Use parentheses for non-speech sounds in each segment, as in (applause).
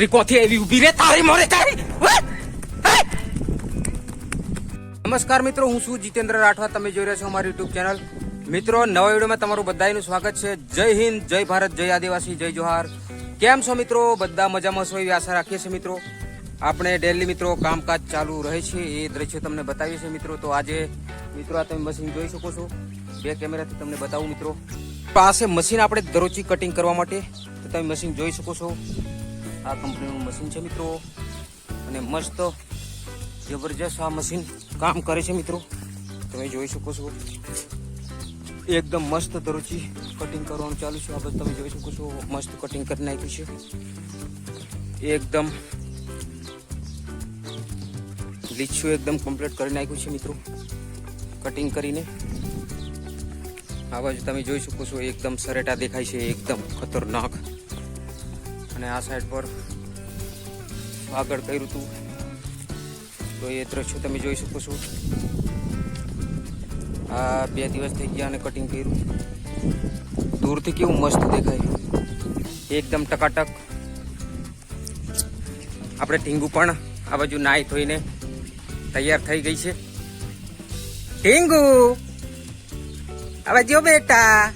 ત્રિકોથી એવી ઊભી રે? તારી મોરે તારી! નમસ્કાર મિત્રો, હું છું જીતેન્દ્ર રાઠવા. તમે જોઈ રહ્યા છો અમારી યુટ્યુબ ચેનલ મિત્રો, નવા વિડીયોમાં તમારું બધાનું સ્વાગત છે. જય હિન્દ, જય ભારત, જય આદિવાસી, જય જોહાર. કેમ છો મિત્રો? બધા મજામાં છો એવી આશા રાખીએ છીએ મિત્રો. આપણે ડેલી મિત્રો કામકાજ ચાલુ રહે છે એ દ્રશ્ય તમને બતાવીએ છીએ મિત્રો. તો આજે મિત્રો આ તમે મશીન જોઈ શકો છો. બે કેમેરાથી તમને બતાવું મિત્રો. પાસે મશીન આપણે દરરોજી કટિંગ કરવા માટે. તો તમે મશીન જોઈ શકો છો. આ કંપનીનું મશીન છે મિત્રો. અને મસ્ત જબરજસ્ત આ મશીન કામ કરે છે મિત્રો. તમે જોઈ શકો છો. એકદમ મસ્ત દરરોજી કટિંગ કરવાનું ચાલુ છે. આ બધું તમે જોઈ શકો છો. મસ્ત કટિંગ કરી નાખ્યું છે. એકદમ લીછું એકદમ કમ્પ્લીટ કરી નાખ્યું છે મિત્રો. કટિંગ કરીને. આ બાજુ તમે જોઈ શકો છો. એકદમ સરેટા દેખાય છે. એકદમ ખતરનાક. અને આ સાઈડ પર આગળ કર્યું હતું તો એ દ્રશ્યો તમે જોઈ શકો છો. આ બે દિવસ થઈ ગયા અને કટિંગ કર્યું. દૂરથી કેવું મસ્ત દેખાય. એકદમ ટકાટક. આપણે ટીંગુ પણ આ બાજુ નાહી ધોઈને તૈયાર થઈ ગઈ છે. ટીંગુ હવે જો બેટા.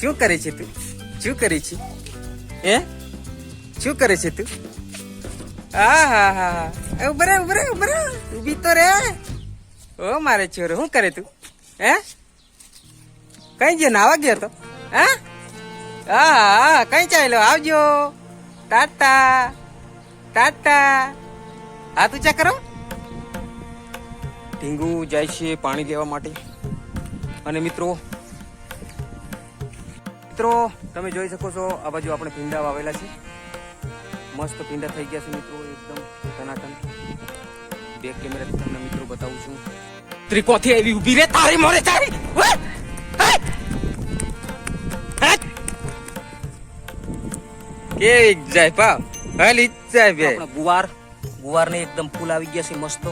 શું કરે છે તું? શું કરે છે? હે? શું કરે છે તું? હા હા હા ઉભરે ઉભરે ઉભરે ઊભી તો રે ઓ મારે છોરો, શું કરે તું? હે? કઈ ગયો? નાવા ગયો તો? હે? હા હા, કઈ ચાલ્યો? આવજો. ટાટા ટાટા. હા, તું ચા કરો? ઢીંગુ જાય છે પાણી લેવા માટે. અને મિત્રો મિત્રો, તમે જોઈ શકો છો, આ બાજુ આપણે ભીંડા વાવેલા છે. મસ્ત ભીંડા થઈ ગયા છે મિત્રો, એકદમ ટનાટન બે કેમેરા તમને મિત્રો બતાવું છું. ત્રિકોથી આવી ઊભી રે, તારી મોરે તારી! કેવી જાય પા હાલી જાય બે. ગુવાર, ગુવારને એકદમ ફૂલ આવી ગયા છે મસ્ત.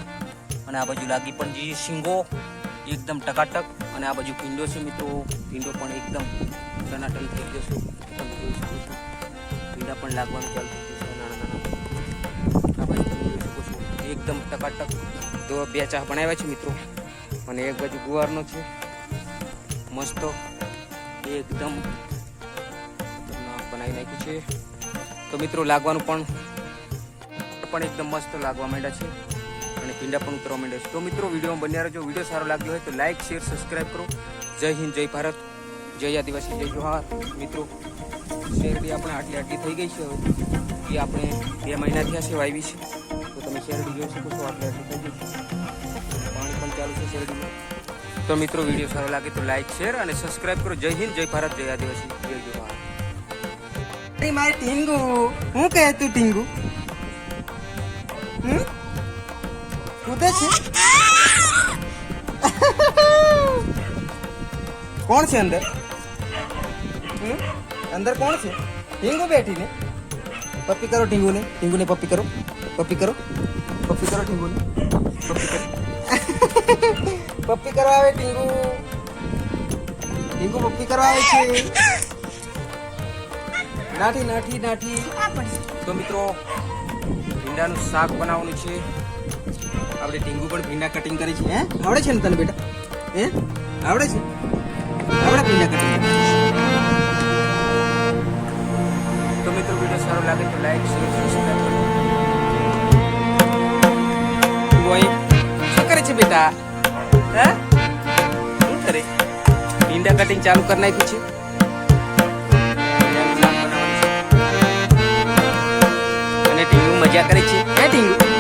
અને આ બાજુ લાગી પણ જે શીંગો. એકદમ ટકાટક. અને આ બાજુ પીંડો છે મિત્રો પીંડો પણ એકદમ ટનાટન થઈ ગયો છું? પીંડા પણ લાગવાનું ચાલુ થઈ ગયું છે નાના નાના આ બાજુ તમે જોઈ શકો છો. એકદમ ટકાટક તો બે ચા બનાવ્યા છે મિત્રો. અને એક બાજુ ગુવારનો છે. મસ્ત. એકદમ બનાવી નાખ્યું છે. તો મિત્રો લાગવાનું પણ પણ એકદમ મસ્ત લાગવા માંડ્યા છે. અને પીંડા પણ ઉતરવા માંડ્યા છે. તો મિત્રો વિડીયોમાં બન્યા રહેજો. વીડિયો સારો લાગ્યો હોય તો લાઇક શેર સબસ્ક્રાઈબ કરો. જય હિન્દ, જય ભારત. જય આદિવાસી, જય જોહાર. મિત્રો શેરડી આપણે આટલી આટલી થઈ ગઈ છે હવે. એ આપણે બે મહિના થયા છે વાવી છે. તો તમે શેરડી જોઈ શકો છો આટલી આટલી થઈ ગઈ છે. પાણી પણ ચાલુ છે શેરડીમાં તો મિત્રો, વીડિયો સારો લાગે તો લાઈક, શેર અને સબસ્ક્રાઈબ કરો. જય હિન્દ, જય ભારત, જય આદિવાસી, જય જોહાર. મારી ટીંગુ, હું કહે તું ટીંગુ? હમ? કૂદે છે. કોણ છે અંદર? અંદર કોણ છે? ટીંગુ બેઠી ને પપ્પી કરો ટીંગુને ટીંગુને પપ્પી કરો. પપ્પી કરો. પપ્પી કરો ટીંગુને પપ્પી કરો. (laughs) પપ્પી કરવા આવે ટીંગુ ટીંગુ પપ્પી કરવા આવે છે. નાઠી નાઠી નાઠી. તો મિત્રો, ભીંડાનું શાક બનાવવાનું છે. આપણે ટીંગુ પણ ભીંડા કટિંગ કરી છે, હે? આવડે છે ને તને બેટા? હે? આવડે છે? આવડે ભીંડા કટિંગ લાગે તો લાઈક શેર સબસ્ક્રાઇબ કરો. ઓય શું કરે છે બેટા? હે? શું કરે? ઇન્ડા કટિંગ ચાલુ કરી નાખ્યું છે? અને ટીંગુ મજા કરે છે? હે ટીંગુ